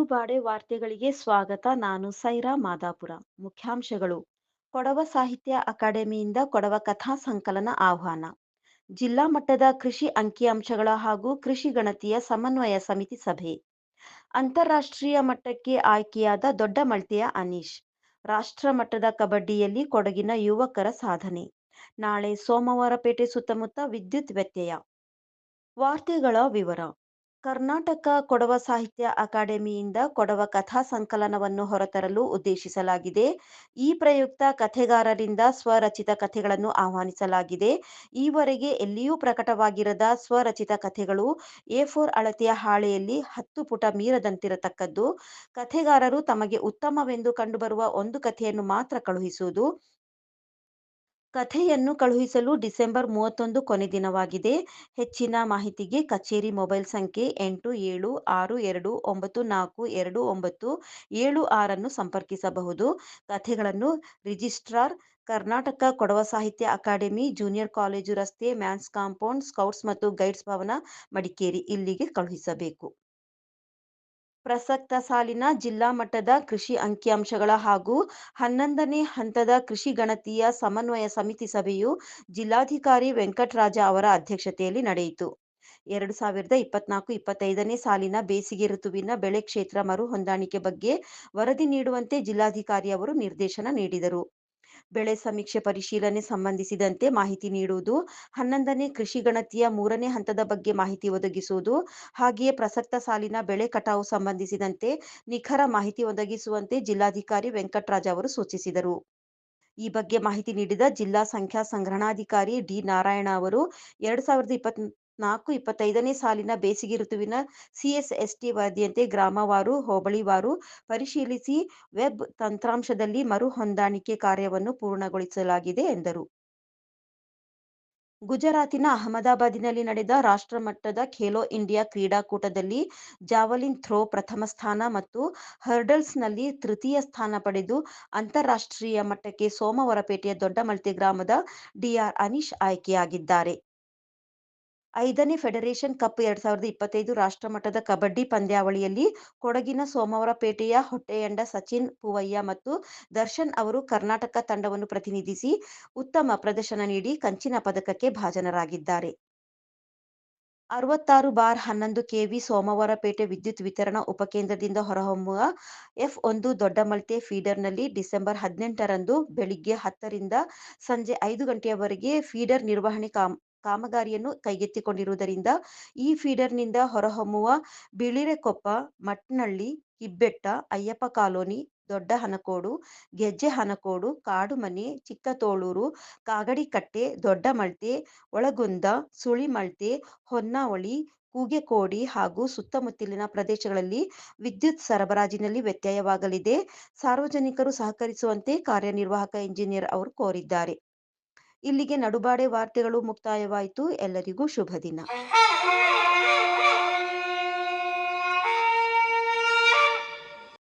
ನಡುಬಾಡೆ ವಾರ್ತೆಗಳಿಗೆ ಸ್ವಾಗತ. ನಾನು ಸೈರಾ ಮಾದಾಪುರ. ಮುಖ್ಯಾಂಶಗಳು. ಕೊಡವ ಸಾಹಿತ್ಯ ಅಕಾಡೆಮಿಯಿಂದ ಕೊಡವ ಕಥಾ ಸಂಕಲನ ಆಹ್ವಾನ. ಜಿಲ್ಲಾ ಮಟ್ಟದ ಕೃಷಿ ಅಂಕಿಅಂಶಗಳ ಹಾಗೂ ಕೃಷಿ ಗಣತಿಯ ಸಮನ್ವಯ ಸಮಿತಿ ಸಭೆ. ಅಂತಾರಾಷ್ಟ್ರೀಯ ಮಟ್ಟಕ್ಕೆ ಆಯ್ಕೆಯಾದ ದೊಡ್ಡ ಮಳ್ತಿಯ ಅನೀಶ್. ರಾಷ್ಟ್ರ ಮಟ್ಟದ ಕಬಡ್ಡಿಯಲ್ಲಿ ಕೊಡಗಿನ ಯುವಕರ ಸಾಧನೆ. ನಾಳೆ ಸೋಮವಾರಪೇಟೆ ಸುತ್ತಮುತ್ತ ವಿದ್ಯುತ್ ವ್ಯತ್ಯಯ. ವಾರ್ತೆಗಳ ವಿವರ. ಕರ್ನಾಟಕ ಕೊಡವ ಸಾಹಿತ್ಯ ಅಕಾಡೆಮಿಯಿಂದ ಕೊಡವ ಕಥಾ ಸಂಕಲನವನ್ನು ಹೊರತರಲು ಉದ್ದೇಶಿಸಲಾಗಿದೆ. ಈ ಪ್ರಯುಕ್ತ ಕಥೆಗಾರರಿಂದ ಸ್ವರಚಿತ ಕಥೆಗಳನ್ನು ಆಹ್ವಾನಿಸಲಾಗಿದೆ. ಈವರೆಗೆ ಎಲ್ಲಿಯೂ ಪ್ರಕಟವಾಗಿರದ ಸ್ವರಚಿತ ಕಥೆಗಳು ಎ ಫೋರ್ ಅಳತೆಯ ಹಾಳೆಯಲ್ಲಿ ಹತ್ತು ಪುಟ ಮೀರದಂತಿರತಕ್ಕದ್ದು. ಕಥೆಗಾರರು ತಮಗೆ ಉತ್ತಮವೆಂದು ಕಂಡುಬರುವ ಒಂದು ಕಥೆಯನ್ನು ಮಾತ್ರ ಕಳುಹಿಸುವುದು. ಕಥೆಯನ್ನು ಕಳುಹಿಸಲು ಡಿಸೆಂಬರ್ ಮೂವತ್ತೊಂದು ಕೊನೆ ದಿನವಾಗಿದೆ. ಹೆಚ್ಚಿನ ಮಾಹಿತಿಗೆ ಕಚೇರಿ ಮೊಬೈಲ್ ಸಂಖ್ಯೆ ಎಂಟು ಏಳು ಆರು ಎರಡು ಒಂಬತ್ತು ನಾಲ್ಕು ಎರಡು ಒಂಬತ್ತು ಏಳು ಆರನ್ನು ಸಂಪರ್ಕಿಸಬಹುದು. ಕಥೆಗಳನ್ನು registrar, Karnataka Kodava Sahitya academy, junior college ರಸ್ತೆ, ಮ್ಯಾನ್ಸ್ ಕಾಂಪೌಂಡ್, ಸ್ಕೌಟ್ಸ್ ಮತ್ತು ಗೈಡ್ಸ್ ಭವನ ಮಡಿಕೇರಿ ಇಲ್ಲಿಗೆ ಕಳುಹಿಸಬೇಕು. ಪ್ರಸಕ್ತ ಸಾಲಿನ ಜಿಲ್ಲಾ ಮಟ್ಟದ ಕೃಷಿ ಅಂಕಿಅಂಶಗಳ ಹಾಗೂ ಹನ್ನೊಂದನೇ ಹಂತದ ಕೃಷಿ ಗಣತಿಯ ಸಮನ್ವಯ ಸಮಿತಿ ಸಭೆಯು ಜಿಲ್ಲಾಧಿಕಾರಿ ವೆಂಕಟರಾಜ ಅವರ ಅಧ್ಯಕ್ಷತೆಯಲ್ಲಿ ನಡೆಯಿತು. ಎರಡು ಸಾವಿರದ ಇಪ್ಪತ್ನಾಲ್ಕು ಇಪ್ಪತ್ತೈದನೇ ಸಾಲಿನ ಬೇಸಿಗೆ ಋತುವಿನ ಬೆಳೆ ಕ್ಷೇತ್ರ ಮರು ಹೊಂದಾಣಿಕೆ ಬಗ್ಗೆ ವರದಿ ನೀಡುವಂತೆ ಜಿಲ್ಲಾಧಿಕಾರಿ ಅವರು ನಿರ್ದೇಶನ ನೀಡಿದರು. ಬೆಳೆ ಸಮೀಕ್ಷೆ ಪರಿಶೀಲನೆ ಸಂಬಂಧಿಸಿದಂತೆ ಮಾಹಿತಿ ನೀಡುವುದು, ಹನ್ನೊಂದನೇ ಕೃಷಿ ಗಣತಿಯ ಮೂರನೇ ಹಂತದ ಬಗ್ಗೆ ಮಾಹಿತಿ ಒದಗಿಸುವುದು, ಹಾಗೆಯೇ ಪ್ರಸಕ್ತ ಸಾಲಿನ ಬೆಳೆ ಕಟಾವು ಸಂಬಂಧಿಸಿದಂತೆ ನಿಖರ ಮಾಹಿತಿ ಒದಗಿಸುವಂತೆ ಜಿಲ್ಲಾಧಿಕಾರಿ ವೆಂಕಟರಾಜ್ ಅವರು ಸೂಚಿಸಿದರು. ಈ ಬಗ್ಗೆ ಮಾಹಿತಿ ನೀಡಿದ ಜಿಲ್ಲಾ ಸಂಖ್ಯಾ ಸಂಗ್ರಹಣಾಧಿಕಾರಿ ಡಿ ನಾರಾಯಣ ಅವರು, ಎರಡ್ ಸಾವಿರದ ಇಪ್ಪತ್ ನಾಲ್ಕು ಇಪ್ಪತ್ತೈದನೇ ಸಾಲಿನ ಬೇಸಿಗೆ ಋತುವಿನ ಸಿಎಸ್ಎಸ್ಟಿ ವರದಿಯಂತೆ ಗ್ರಾಮವಾರು, ಹೋಬಳಿವಾರು ಪರಿಶೀಲಿಸಿ ವೆಬ್ ತಂತ್ರಾಂಶದಲ್ಲಿ ಮರು ಹೊಂದಾಣಿಕೆ ಕಾರ್ಯವನ್ನು ಪೂರ್ಣಗೊಳಿಸಲಾಗಿದೆ ಎಂದರು. ಗುಜರಾತಿನ ಅಹಮದಾಬಾದಿನಲ್ಲಿ ನಡೆದ ರಾಷ್ಟ್ರಮಟ್ಟದ ಖೇಲೋ ಇಂಡಿಯಾ ಕ್ರೀಡಾಕೂಟದಲ್ಲಿ ಜಾವಲಿನ್ ಥ್ರೋ ಪ್ರಥಮ ಸ್ಥಾನ ಮತ್ತು ಹರ್ಡಲ್ಸ್ನಲ್ಲಿ ತೃತೀಯ ಸ್ಥಾನ ಪಡೆದು ಅಂತಾರಾಷ್ಟ್ರೀಯ ಮಟ್ಟಕ್ಕೆ ಸೋಮವಾರಪೇಟೆಯ ದೊಡ್ಡಮಲ್ತಿ ಗ್ರಾಮದ ಡಿಆರ್ ಅನೀಶ್ ಆಯ್ಕೆಯಾಗಿದ್ದಾರೆ. ಐದನೇ ಫೆಡರೇಷನ್ ಕಪ್ ಎರಡ್ ಸಾವಿರದ ಇಪ್ಪತ್ತೈದು ರಾಷ್ಟ್ರಮಟ್ಟದ ಕಬಡ್ಡಿ ಪಂದ್ಯಾವಳಿಯಲ್ಲಿ ಕೊಡಗಿನ ಸೋಮವಾರಪೇಟೆಯ ಹೊಟ್ಟೆಯಂಡ ಸಚಿನ್ ಪೂವಯ್ಯ ಮತ್ತು ದರ್ಶನ್ ಅವರು ಕರ್ನಾಟಕ ತಂಡವನ್ನು ಪ್ರತಿನಿಧಿಸಿ ಉತ್ತಮ ಪ್ರದರ್ಶನ ನೀಡಿ ಕಂಚಿನ ಪದಕಕ್ಕೆ ಭಾಜನರಾಗಿದ್ದಾರೆ. ಅರವತ್ತಾರು ಬಾರ್ ಹನ್ನೊಂದು ಕೆವಿ ಸೋಮವಾರಪೇಟೆ ವಿದ್ಯುತ್ ವಿತರಣಾ ಉಪಕೇಂದ್ರದಿಂದ ಹೊರಹೊಮ್ಮುವ ಎಫ್ ಒಂದು ದೊಡ್ಡಮಳ್ತೆ ಫೀಡರ್ನಲ್ಲಿ ಡಿಸೆಂಬರ್ ಹದಿನೆಂಟರಂದು ಬೆಳಿಗ್ಗೆ ಹತ್ತರಿಂದ ಸಂಜೆ ಐದು ಗಂಟೆಯವರೆಗೆ ಫೀಡರ್ ನಿರ್ವಹಣೆ ಕಾಮ್ ಕಾಮಗಾರಿಯನ್ನು ಕೈಗೆತ್ತಿಕೊಂಡಿರುವುದರಿಂದ ಈ ಫೀಡರ್ನಿಂದ ಹೊರಹೊಮ್ಮುವ ಬಿಳಿರೆಕೊಪ್ಪ, ಮಟ್ನಳ್ಳಿ, ಹಿಬ್ಬೆಟ್ಟ, ಅಯ್ಯಪ್ಪ ಕಾಲೋನಿ ದೊಡ್ಡ ಹನಕೋಡು ಗೆಜ್ಜೆ ಹನಕೋಡು ಕಾಡುಮನೆ, ಚಿಕ್ಕತೋಳೂರು, ಕಾಗಡಿಕಟ್ಟೆ ದೊಡ್ಡಮಳ್ತೆ ಒಳಗುಂದ ಸುಳಿಮಳ್ತೆ ಹೊನ್ನಾವಳಿ, ಕೂಗೆಕೋಡಿ ಹಾಗೂ ಸುತ್ತಮುತ್ತಲಿನ ಪ್ರದೇಶಗಳಲ್ಲಿ ವಿದ್ಯುತ್ ಸರಬರಾಜಿನಲ್ಲಿ ವ್ಯತ್ಯಯವಾಗಲಿದೆ. ಸಾರ್ವಜನಿಕರು ಸಹಕರಿಸುವಂತೆ ಕಾರ್ಯನಿರ್ವಾಹಕ ಇಂಜಿನಿಯರ್ ಅವರು ಕೋರಿದ್ದಾರೆ. ಇಲ್ಲಿಗೆ ನಡುಬಾಡೆ ವಾರ್ತೆಗಳು ಮುಕ್ತಾಯವಾಯಿತು. ಎಲ್ಲರಿಗೂ ಶುಭ ದಿನ.